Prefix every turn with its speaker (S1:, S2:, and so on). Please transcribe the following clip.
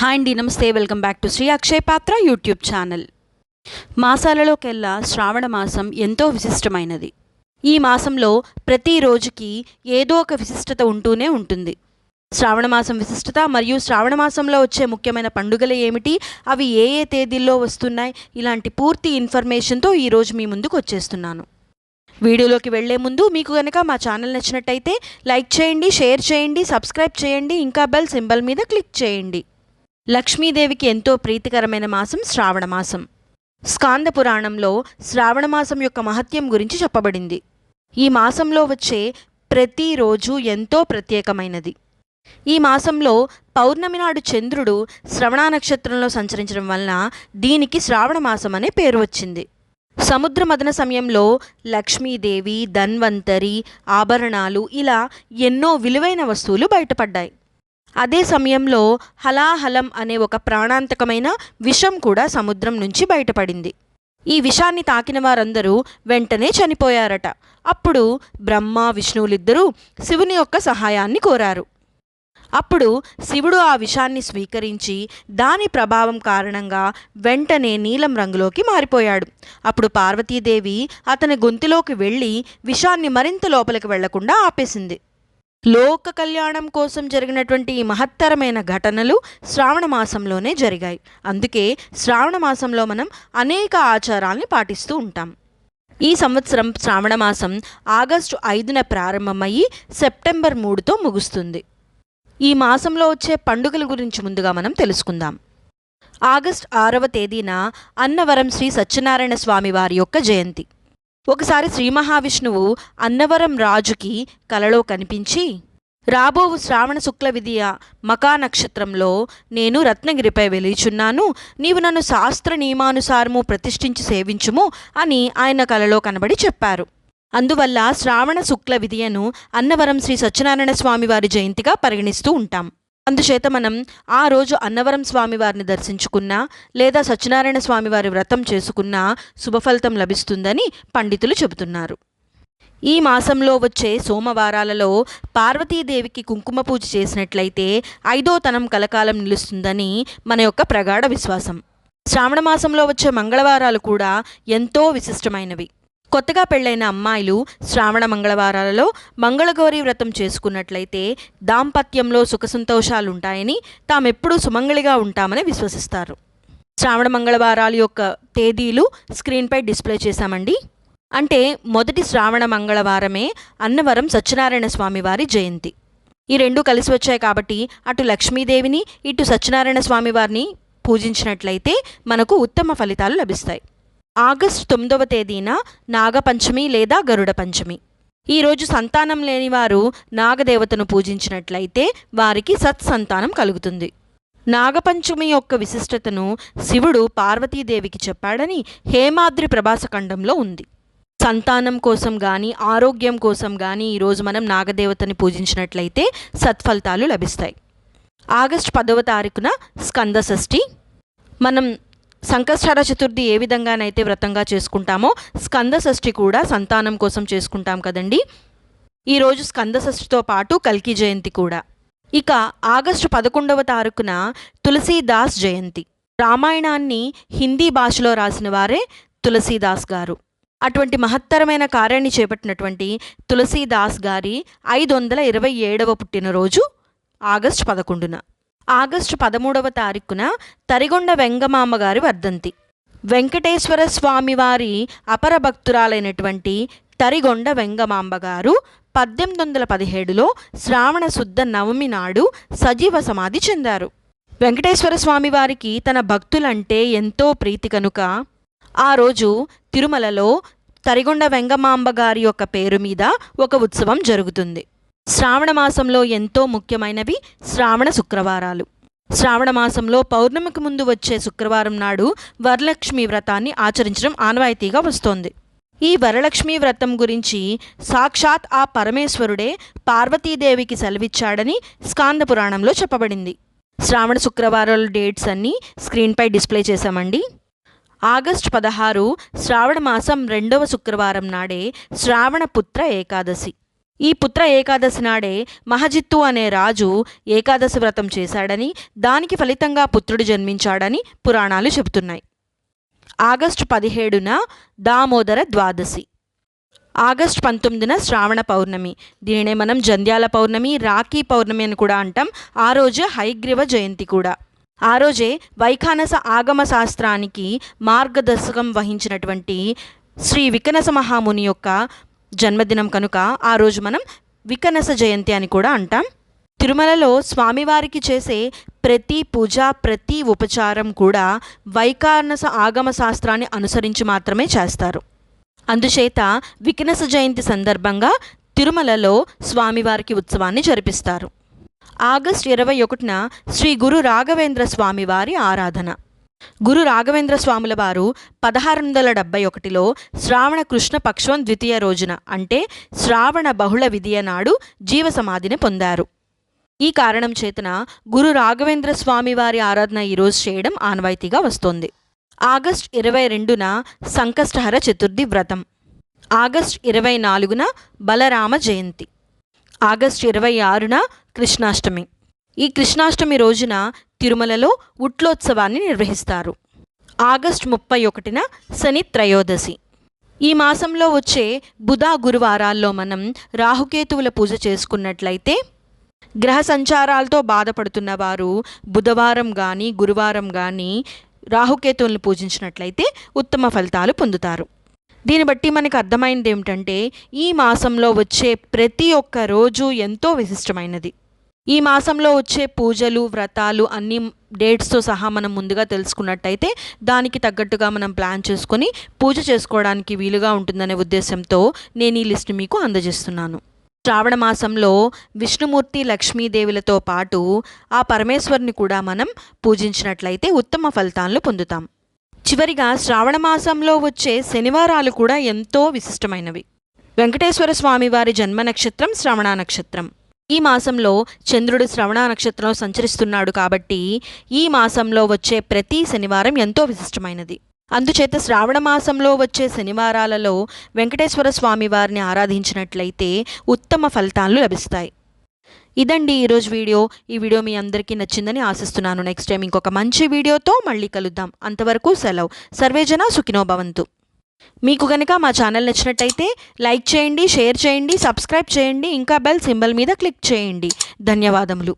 S1: Hi అండి నమస్తే. Welcome back to Shri Akshay Patra YouTube channel మాసాలలోకెల్లా శ్రావణ మాసం ఎంతో విశిష్టమైనది. ఈ మాసంలో ప్రతి రోజుకి ఏదో ఒక విశిష్టత ఉంటూనే ఉంటుంది. శ్రావణ మాసం విశిష్టత మరియు శ్రావణ మాసంలో వచ్చే ముఖ్యమైన పండుగలు ఏమిటి? అవి ఏ ఏ తేదీల్లో వస్తున్నాయి? ఇలాంటి పూర్తి ఇన్ఫర్మేషన్తో ఈరోజు మీ ముందుకు వచ్చేస్తున్నాను. వీడియోలోకి వెళ్ళే ముందు మీకు కనుక మా ఛానల్ నచ్చినట్టయితే లైక్ చేయండి షేర్ చేయండి సబ్స్క్రైబ్ చేయండి ఇంకా బెల్ సింబల్ మీద క్లిక్ చేయండి. లక్ష్మీదేవికి ఎంతో ప్రీతికరమైన మాసం శ్రావణ మాసం. స్కాంద పురాణంలో శ్రావణ మాసం యొక్క మహత్యం గురించి చెప్పబడింది. ఈ మాసంలో వచ్చే ప్రతిరోజు ఎంతో ప్రత్యేకమైనది. ఈ మాసంలో పౌర్ణమి నాడు చంద్రుడు శ్రవణ నక్షత్రంలో సంచరించడం వలన దీనికి శ్రావణ మాసం అనే పేరు వచ్చింది. సముద్ర మదన సమయంలో లక్ష్మీదేవి ధన్వంతరి ఆభరణాలు ఇలా ఎన్నో విలువైన వస్తువులు బయటపడ్డాయి. అదే సమయంలో హలాహలం అనే ఒక ప్రాణాంతకమైన విషం కూడా సముద్రం నుంచి బయటపడింది. ఈ విషాన్ని తాకిన వారందరూ వెంటనే చనిపోయారట. అప్పుడు బ్రహ్మ విష్ణువులిద్దరూ శివుని యొక్క సహాయాన్ని కోరారు. అప్పుడు శివుడు ఆ విషాన్ని స్వీకరించి దాని ప్రభావం కారణంగా వెంటనే నీలం రంగులోకి మారిపోయాడు. అప్పుడు పార్వతీదేవి అతని గొంతులోకి వెళ్ళి విషాన్ని మరింత లోపలికి వెళ్ళకుండా ఆపేసింది. లోక కళ్యాణం కోసం జరిగినటువంటి ఈ మహత్తరమైన ఘటనలు శ్రావణ మాసంలోనే జరిగాయి. అందుకే శ్రావణ మాసంలో మనం అనేక ఆచారాల్ని పాటిస్తూ ఉంటాం. ఈ సంవత్సరం శ్రావణ మాసం ఆగస్టు ఐదున ప్రారంభమయ్యి సెప్టెంబర్ మూడుతో ముగుస్తుంది. ఈ మాసంలో వచ్చే పండుగల గురించి ముందుగా మనం తెలుసుకుందాం. ఆగస్ట్ ఆరవ తేదీన అన్నవరం శ్రీ సత్యనారాయణ స్వామి వారి యొక్క జయంతి. ఒకసారి శ్రీ మహావిష్ణువు అన్నవరం రాజుకి కలలో కనిపించి రాబోవు శ్రావణ శుక్ల విధియ మకా నక్షత్రంలో నేను రత్నగిరిపై వెలిచున్నాను. నీవు నన్ను శాస్త్ర నియమానుసారము ప్రతిష్ఠించి సేవించుము అని ఆయన కలలో కనబడి చెప్పారు. అందువల్ల శ్రావణ శుక్ల విధియను అన్నవరం శ్రీ సత్యనారాయణ స్వామి వారి జయంతిగా పరిగణిస్తూ ఉంటాం. అందుచేత మనం ఆ రోజు అన్నవరం స్వామివారిని దర్శించుకున్నా లేదా సత్యనారాయణ స్వామివారి వ్రతం చేసుకున్నా శుభఫలితం లభిస్తుందని పండితులు చెబుతున్నారు. ఈ మాసంలో వచ్చే సోమవారాలలో పార్వతీదేవికి కుంకుమ పూజ చేసినట్లయితే ఐదో తనం కలకాలం నిలుస్తుందని మన యొక్క ప్రగాఢ విశ్వాసం. శ్రావణ మాసంలో వచ్చే మంగళవారాలు కూడా ఎంతో విశిష్టమైనవి. కొత్తగా పెళ్ళైన అమ్మాయిలు శ్రావణ మంగళవారాలలో మంగళగౌరి వ్రతం చేసుకున్నట్లయితే దాంపత్యంలో సుఖ తామెప్పుడూ సుమంగళిగా ఉంటామని విశ్వసిస్తారు. శ్రావణ మంగళవారాల యొక్క తేదీలు స్క్రీన్పై డిస్ప్లే చేశామండి. అంటే మొదటి శ్రావణ మంగళవారమే అన్నవరం సత్యనారాయణ స్వామివారి జయంతి. ఈ రెండు కలిసి వచ్చాయి కాబట్టి అటు లక్ష్మీదేవిని ఇటు సత్యనారాయణ స్వామివారిని పూజించినట్లయితే మనకు ఉత్తమ ఫలితాలు లభిస్తాయి. ఆగస్టు తొమ్మిదవ తేదీన నాగపంచమి లేదా గరుడ పంచమి. ఈరోజు సంతానం లేని వారు నాగదేవతను పూజించినట్లయితే వారికి సత్సంతానం కలుగుతుంది. నాగపంచమి యొక్క విశిష్టతను శివుడు పార్వతీదేవికి చెప్పాడని హేమాద్రి ప్రభాసఖండంలో ఉంది. సంతానం కోసం కానీ ఆరోగ్యం కోసం కానీ ఈరోజు మనం నాగదేవతని పూజించినట్లయితే సత్ఫలితాలు లభిస్తాయి. ఆగస్టు పదవ తారీఖున స్కంద షష్ఠి మనం సంకష్టర చతుర్థి ఏ విధంగానైతే వ్రతంగా చేసుకుంటామో స్కంద షష్ఠి కూడా సంతానం కోసం చేసుకుంటాం కదండి. ఈరోజు స్కంద షష్ఠితో పాటు కల్కి జయంతి కూడా. ఇక ఆగస్టు పదకొండవ తారీఖున తులసీదాస్ జయంతి. రామాయణాన్ని హిందీ భాషలో రాసిన వారే తులసీదాస్ గారు. అటువంటి మహత్తరమైన కార్యాన్ని చేపట్టినటువంటి తులసీదాస్ గారి ఐదు వందల ఇరవై ఏడవ పుట్టినరోజు ఆగస్టు పదకొండున. ఆగస్టు పదమూడవ తారీఖున తరిగొండ వెంగమామ గారి వర్ధంతి. వెంకటేశ్వర స్వామి వారి అపర భక్తురాలైనటువంటి తరిగొండ వెంగమాంబ గారు పద్దెనిమిది వందల పదిహేడులో శ్రావణ శుద్ధ నవమి నాడు సజీవ సమాధి చెందారు. వెంకటేశ్వర స్వామి వారికి తన భక్తులంటే ఎంతో ప్రీతి కనుక ఆ రోజు తిరుమలలో తరిగొండ వెంగమాంబ గారి యొక్క పేరు మీద ఒక ఉత్సవం జరుగుతుంది. శ్రావణ మాసంలో ఎంతో ముఖ్యమైనవి శ్రావణ శుక్రవారాలు. శ్రావణ మాసంలో పౌర్ణమికి ముందు వచ్చే శుక్రవారం నాడు వరలక్ష్మి వ్రతాన్ని ఆచరించడం ఆనవాయితీగా వస్తోంది. ఈ వరలక్ష్మి వ్రతం గురించి సాక్షాత్ ఆ పరమేశ్వరుడే పార్వతీదేవికి సెలవిచ్చాడని స్కాంద పురాణంలో చెప్పబడింది. శ్రావణ శుక్రవారాల డేట్స్ అన్నీ స్క్రీన్పై డిస్ప్లే చేశామండి. ఆగస్టు పదహారు శ్రావణ మాసం రెండవ శుక్రవారం నాడే శ్రావణ పుత్ర ఏకాదశి. ఈ పుత్ర ఏకాదశి నాడే మహజిత్తు అనే రాజు ఏకాదశి వ్రతం చేశాడని దానికి ఫలితంగా పుత్రుడు జన్మించాడని పురాణాలు చెబుతున్నాయి. ఆగస్టు పదిహేడున దామోదర ద్వాదశి. ఆగస్టు పంతొమ్మిదిన శ్రావణ పౌర్ణమి. దీనినే మనం జంధ్యాల పౌర్ణమి రాఖీ పౌర్ణమి అని కూడా అంటాం. ఆ రోజే హైగ్రీవ జయంతి కూడా. ఆ రోజే వైఖానస ఆగమ శాస్త్రానికి మార్గదర్శకం వహించినటువంటి శ్రీ వికనస మహాముని యొక్క జన్మదినం కనుక ఆ రోజు మనం వికనస జయంతి అని కూడా అంటాం. తిరుమలలో స్వామివారికి చేసే ప్రతి పూజ ప్రతి ఉపచారం కూడా వైకానస ఆగమ శాస్త్రాన్ని అనుసరించి మాత్రమే చేస్తారు. అందుచేత వికనస జయంతి సందర్భంగా తిరుమలలో స్వామివారికి ఉత్సవాన్ని జరిపిస్తారు. ఆగస్ట్ ఇరవై ఒకటిన శ్రీ గురు రాఘవేంద్ర స్వామివారి ఆరాధన. గురు రాఘవేంద్ర స్వాముల వారు పదహారు వందల డెబ్బై ఒకటిలో శ్రావణ కృష్ణ పక్షం ద్వితీయ రోజున అంటే శ్రావణ బహుళ విధియ నాడు జీవ సమాధిని పొందారు. ఈ కారణం చేతన గురు రాఘవేంద్ర స్వామి వారి ఆరాధన ఈరోజు చేయడం ఆనవాయితీగా వస్తోంది. ఆగస్ట్ ఇరవై రెండున సంకష్టహర చతుర్థి వ్రతం. ఆగస్ట్ ఇరవై నాలుగున బలరామ జయంతి. ఆగస్ట్ ఇరవై ఆరున కృష్ణాష్టమి. ఈ కృష్ణాష్టమి రోజున తిరుమలలో ఉట్లోత్సవాన్ని నిర్వహిస్తారు. ఆగస్ట్ ముప్పై ఒకటిన శని త్రయోదశి. ఈ మాసంలో వచ్చే బుధ గురువారాల్లో మనం రాహుకేతువుల పూజ చేసుకున్నట్లయితే గ్రహ సంచారాలతో బాధపడుతున్న వారు బుధవారం కానీ గురువారం కానీ రాహుకేతువులను పూజించినట్లయితే ఉత్తమ ఫలితాలు పొందుతారు. దీన్ని బట్టి మనకు అర్థమైంది ఏమిటంటే ఈ మాసంలో వచ్చే ప్రతి ఒక్క రోజు ఎంతో విశిష్టమైనది. ఈ మాసంలో వచ్చే పూజలు వ్రతాలు అన్ని డేట్స్తో సహా మనం ముందుగా తెలుసుకున్నట్టయితే దానికి తగ్గట్టుగా మనం ప్లాన్ చేసుకొని పూజ చేసుకోవడానికి వీలుగా ఉంటుందనే ఉద్దేశంతో నేను ఈ లిస్ట్ మీకు అందజేస్తున్నాను. శ్రావణ మాసంలో విష్ణుమూర్తి లక్ష్మీదేవులతో పాటు ఆ పరమేశ్వరుని కూడా మనం పూజించినట్లయితే ఉత్తమ ఫలితాలను పొందుతాం. చివరిగా శ్రావణ మాసంలో వచ్చే శనివారాలు కూడా ఎంతో విశిష్టమైనవి. వెంకటేశ్వర స్వామి వారి జన్మ నక్షత్రం శ్రవణ నక్షత్రం. ఈ మాసంలో చంద్రుడు శ్రవణ నక్షత్రంలో సంచరిస్తున్నాడు కాబట్టి ఈ మాసంలో వచ్చే ప్రతి శనివారం ఎంతో విశిష్టమైనది. అందుచేత శ్రావణ మాసంలో వచ్చే శనివారాలలో వెంకటేశ్వర స్వామి వారిని ఆరాధించినట్లయితే ఉత్తమ ఫలితాలు లభిస్తాయి. ఇదండి ఈరోజు వీడియో. ఈ వీడియో మీ అందరికీ నచ్చిందని ఆశిస్తున్నాను. నెక్స్ట్ టైం ఇంకొక మంచి వీడియోతో మళ్ళీ కలుద్దాం. అంతవరకు సెలవు. సర్వేజన సుఖినో భవంతు. మీకు కనుక మా ఛానల్ నచ్చినట్టయితే లైక్ చేయండి షేర్ చేయండి సబ్స్క్రైబ్ చేయండి ఇంకా బెల్ సింబల్ మీద క్లిక్ చేయండి. ధన్యవాదములు.